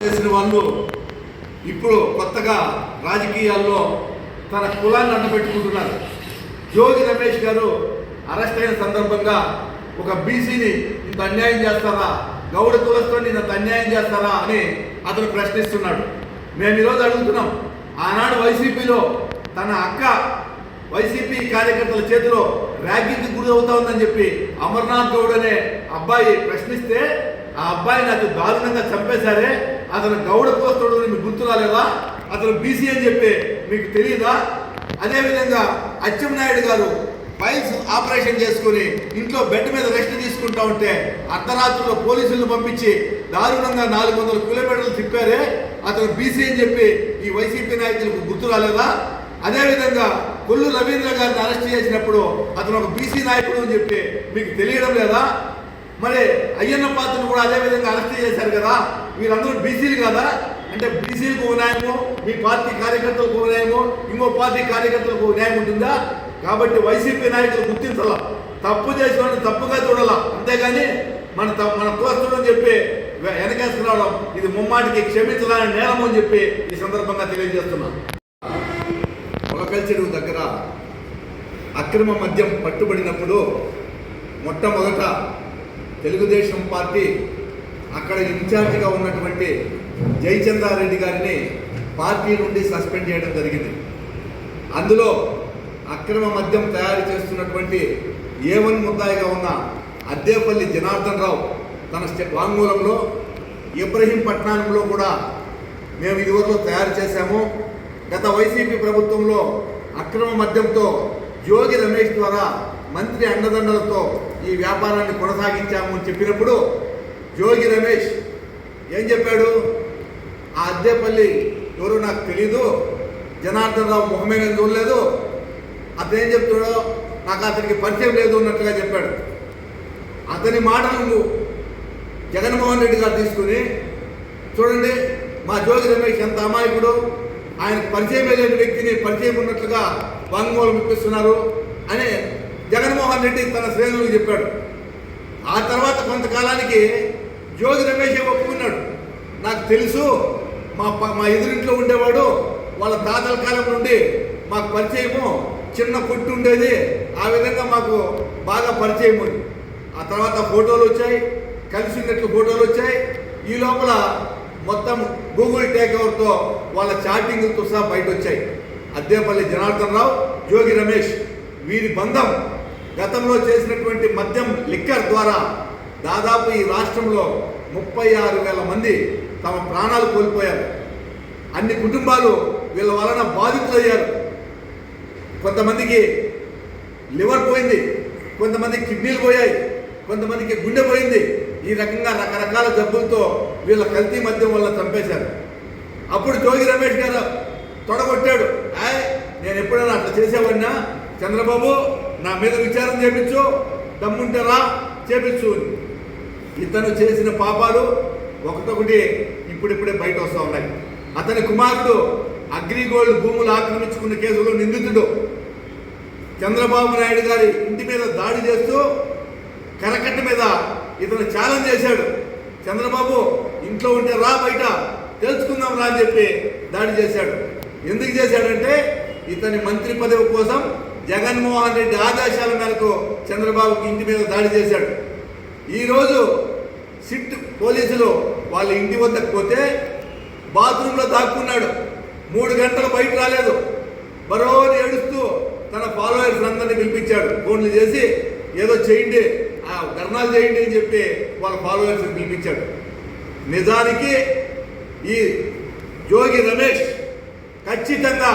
చేసిన వాళ్ళు ఇప్పుడు కొత్తగా రాజకీయాల్లో తన కులాన్ని అండబెట్టుకుంటున్నారు జోగి రమేష్ గారు అరెస్ట్ అయిన సందర్భంగా ఒక బీసీని ఇంత అన్యాయం చేస్తారా? గౌడ కులస్తుని ఇంత అన్యాయం చేస్తారా అని అతను ప్రశ్నిస్తున్నాడు. మేము ఈరోజు అడుగుతున్నాం ఆనాడు వైసీపీలో తన అక్క వైసీపీ కార్యకర్తల చేతిలో ర్యాగింగ్కి గురి అవుతా ఉందని చెప్పి అమర్నాథ్ గౌడ్ అనే అబ్బాయి ప్రశ్నిస్తే ఆ అబ్బాయి నాకు దారుణంగా చంపేశారే అతను గౌడ పోస్తాడు మీకు గుర్తు రాలేదా? అతను బీసీ అని చెప్పి మీకు తెలియదా? అదేవిధంగా అచ్చెన్నాయుడు గారు పైల్స్ ఆపరేషన్ చేసుకుని ఇంట్లో బెడ్ మీద రెస్ట్ తీసుకుంటా ఉంటే అర్ధరాత్రిలో పోలీసులను పంపించి దారుణంగా నాలుగు వందల కిలోమీటర్లు తిప్పారే? అతను బీసీ అని చెప్పి ఈ వైసీపీ నాయకులకు గుర్తు రాలేదా? అదేవిధంగా కొల్లు రవీంద్ర గారిని అరెస్ట్ చేసినప్పుడు అతను ఒక బీసీ నాయకుడు అని చెప్పి మీకు తెలియడం లేదా? మరి అయ్యన్న పాత్రను కూడా అదే విధంగా అరెస్ట్ చేశారు కదా? వీరందరూ బీసీలు కదా? అంటే బీసీలకు న్యాయము మీ పార్టీ కార్యకర్తలకు న్యాయము ఇంకో పార్టీ కార్యకర్తలకు న్యాయం ఉంటుందా? కాబట్టి వైసీపీ నాయకులు గుర్తించాల? తప్పు చేసిన తప్పుగా చూడాల? అంతేగాని మన త- మన కోస్తుడు చెప్పి వె- ఇది ముమ్మాటికి క్షమించాలని నేరం అని చెప్పి ఈ సందర్భంగా తెలియజేస్తున్నాను ఒక చెరువు దగ్గర అక్రమ మద్యం పట్టుబడినప్పుడు మొట్టమొదట తెలుగుదేశం పార్టీ అక్కడ ఇన్ఛార్జిగా ఉన్నటువంటి జయచంద్రారెడ్డి గారిని పార్టీ నుండి సస్పెండ్ చేయడం జరిగింది. అందులో అక్రమ మద్యం తయారు చేస్తున్నటువంటి ఏవన్ ముద్దాయిగా ఉన్న అద్దేపల్లి జనార్దన్ రావు తన వాంగ్మూలంలో వాంగ్మూలంలో ఇబ్రహీంపట్నంలో కూడా మేము ఇదివరకు తయారు చేశాము. గత వైసీపీ ప్రభుత్వంలో అక్రమ మద్యంతో జోగి రమేష్ ద్వారా మంత్రి అండదండలతో ఈ వ్యాపారాన్ని కొనసాగించాము అని చెప్పినప్పుడు జోగి రమేష్ ఏం చెప్పాడు? ఆ అద్దెపల్లి ఎవరో నాకు తెలీదు జనార్దన్ రావు మొహమే నేను చూడలేదు అతను ఏం చెప్తాడో నాకు అతనికి పరిచయం లేదు అన్నట్టుగా చెప్పాడు. అతని మాటలను జగన్మోహన్ రెడ్డి గారు తీసుకుని చూడండి మా జోగి రమేష్ ఎంత అమాయకుడు ఆయన పరిచయం లేని వ్యక్తిని పరిచయం ఉన్నట్లుగా వాంగ్మూలం ఇప్పిస్తున్నారు అని జగన్మోహన్ రెడ్డి తన శ్రేణులకు చెప్పాడు. ఆ తర్వాత కొంతకాలానికి జోగి రమేష్ ఒప్పుకున్నాడు. నాకు తెలుసు మా మా ఎదురింట్లో ఉండేవాడు వాళ్ళ తాతల కాలం నుండి మాకు పరిచయము చిన్న కొట్టు ఉండేది ఆ విధంగా మాకు బాగా పరిచయం ఉంది. ఆ తర్వాత ఫోటోలు వచ్చాయి కలిసి ఉన్నట్లు ఫోటోలు వచ్చాయి. ఈ లోపల మొత్తం గూగుల్ టేక్ ఓవర్తో వాళ్ళ చాటింగ్తో సహా బయట వచ్చాయి అద్దేపల్లి జనార్దన్ రావు జోగి రమేష్ వీరి బంధం గతంలో చేసినటువంటి మద్యం లిక్కర్ ద్వారా దాదాపు ఈ రాష్ట్రంలో ముప్పై ఆరు వేల మంది తమ ప్రాణాలు కోల్పోయారు. అన్ని కుటుంబాలు వీళ్ళ వలన బాధితులయ్యారు. కొంతమందికి లివర్ పోయింది కొంతమందికి కిడ్నీలు పోయాయి కొంతమందికి గుండె పోయింది. ఈ రకంగా రకరకాల జబ్బులతో వీళ్ళ కల్తీ మద్యం వల్ల చంపేశారు. అప్పుడు జోగి రమేష్ గారు తొడగొట్టాడు. ఆయ్ నేను ఎప్పుడైనా అట్లా చేసేవాడినా? చంద్రబాబు నా మీద విచారం చేపించు దమ్ముంటే రా చేపించు. ఇతను చేసిన పాపాలు ఒకటొకటి ఇప్పుడిప్పుడే బయట వస్తూ ఉన్నాయి. అతని కుమారుడు అగ్రిగోల్డ్ భూములు ఆక్రమించుకున్న కేసులో నిందితుడు. చంద్రబాబు నాయుడు గారి ఇంటి మీద దాడి చేస్తూ కరకట్ట మీద ఇతను ఛాలెంజ్ చేశాడు. చంద్రబాబు ఇంట్లో ఉంటే రా బయట తెలుసుకుందాం రా అని చెప్పి దాడి చేశాడు. ఎందుకు చేశాడంటే ఇతని మంత్రి పదవి కోసం జగన్మోహన్ రెడ్డి ఆదేశాల మేరకు చంద్రబాబుకి ఇంటి మీద దాడి చేశాడు. ఈరోజు సిట్ పోలీసులు వాళ్ళ ఇంటి వద్దకు పోతే బాత్రూంలో దాక్కున్నాడు. మూడు గంటలు బయట రాలేదు. బరోని ఏడుస్తూ తన ఫాలోవర్స్ అందరినీ పిలిపించాడు. ఫోన్లు చేసి ఏదో చేయండి ఆ ధర్నాలు చేయండి అని చెప్పి వాళ్ళ ఫాలోవర్స్ పిలిపించాడు. నిజానికి ఈ జోగి రమేష్ ఖచ్చితంగా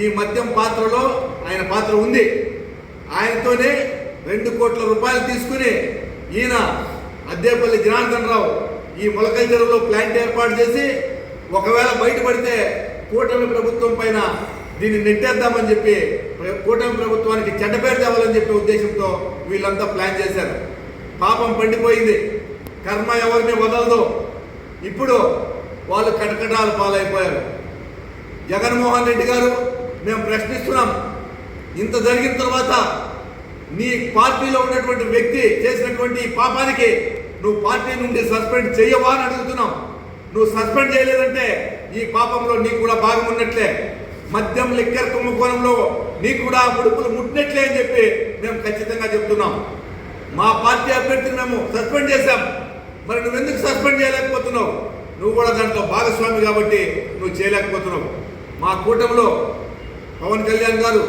ఈ మద్యం పాత్రలో ఆయన పాత్ర ఉంది. ఆయనతోనే రెండు కోట్ల రూపాయలు తీసుకుని ఈయన అద్దేపల్లి జనార్దన్ రావు ఈ మొలకల చెరువులో ప్లాంట్ ఏర్పాటు చేసి ఒకవేళ బయటపడితే కూటమి ప్రభుత్వం పైన దీన్ని నెట్టేద్దామని చెప్పి కూటమి ప్రభుత్వానికి చెడ్డ పేరు తేవాలని చెప్పే ఉద్దేశంతో వీళ్ళంతా ప్లాన్ చేశారు. పాపం పండిపోయింది. కర్మ ఎవరిని వదలదు. ఇప్పుడు వాళ్ళు కటకటాలు పాలైపోయారు. జగన్మోహన్ రెడ్డి గారు మేము ప్రశ్నిస్తున్నాం. ఇంత జరిగిన తర్వాత నీ పార్టీలో ఉన్నటువంటి వ్యక్తి చేసినటువంటి పాపానికి నువ్వు పార్టీ నుండి సస్పెండ్ చేయవా అని అడుగుతున్నాం. నువ్వు సస్పెండ్ చేయలేదంటే ఈ పాపంలో నీకు కూడా భాగం ఉన్నట్లే. మద్యం లిక్కర్ కుంభకోణంలో నీకు కూడా ముడుపులు ముట్టినట్లే అని చెప్పి మేము ఖచ్చితంగా చెప్తున్నాం. మా పార్టీ అభ్యర్థిని మేము సస్పెండ్ చేశాం. మరి నువ్వు ఎందుకు సస్పెండ్ చేయలేకపోతున్నావు? నువ్వు కూడా దాంట్లో భాగస్వామి కాబట్టి నువ్వు చేయలేకపోతున్నావు. మా కూటమిలో పవన్ కళ్యాణ్ గారు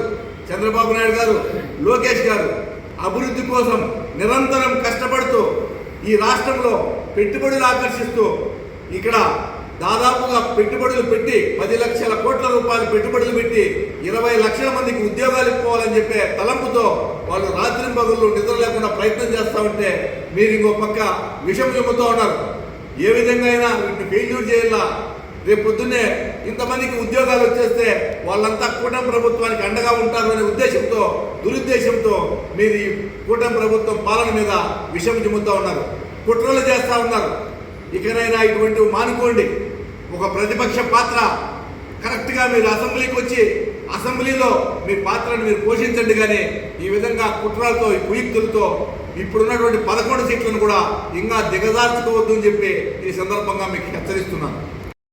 చంద్రబాబు నాయుడు గారు లోకేష్ గారు అభివృద్ధి కోసం నిరంతరం కష్టపడుతూ ఈ రాష్ట్రంలో పెట్టుబడులు ఆకర్షిస్తూ ఇక్కడ దాదాపుగా పెట్టుబడులు పెట్టి పది లక్షల కోట్ల రూపాయలు పెట్టుబడులు పెట్టి ఇరవై లక్షల మందికి ఉద్యోగాలు ఇవ్వాలని చెప్పే తలంపుతో వాళ్ళు రాత్రి పగుళ్ళు నిద్ర లేకుండా ప్రయత్నం చేస్తూ ఉంటే మీరు ఇంకో పక్క విషం చెబుతూ ఉన్నారు. ఏ విధంగా అయినా వీటిని ఫెయిల్యూర్ చేయాలా? రేపు పొద్దున్నే ఇంతమందికి ఉద్యోగాలు వచ్చేస్తే వాళ్ళంతా కూటమి ప్రభుత్వానికి అండగా ఉంటారు అనే ఉద్దేశంతో దురుద్దేశంతో మీరు ఈ కూటమి ప్రభుత్వం పాలన మీద విషం చిమ్ముతూ ఉన్నారు కుట్రలు చేస్తూ ఉన్నారు. ఇకనైనా ఇటువంటివి మానుకోండి. ఒక ప్రతిపక్ష పాత్ర కరెక్ట్గా మీరు అసెంబ్లీకి వచ్చి అసెంబ్లీలో మీ పాత్రను మీరు పోషించండి కానీ ఈ విధంగా కుట్రలతో ఈ కుయుక్తులతో ఇప్పుడున్నటువంటి పదకొండు సీట్లను కూడా ఇంకా దిగజార్చుకోవద్దు అని చెప్పి ఈ సందర్భంగా మీకు హెచ్చరిస్తున్నాను.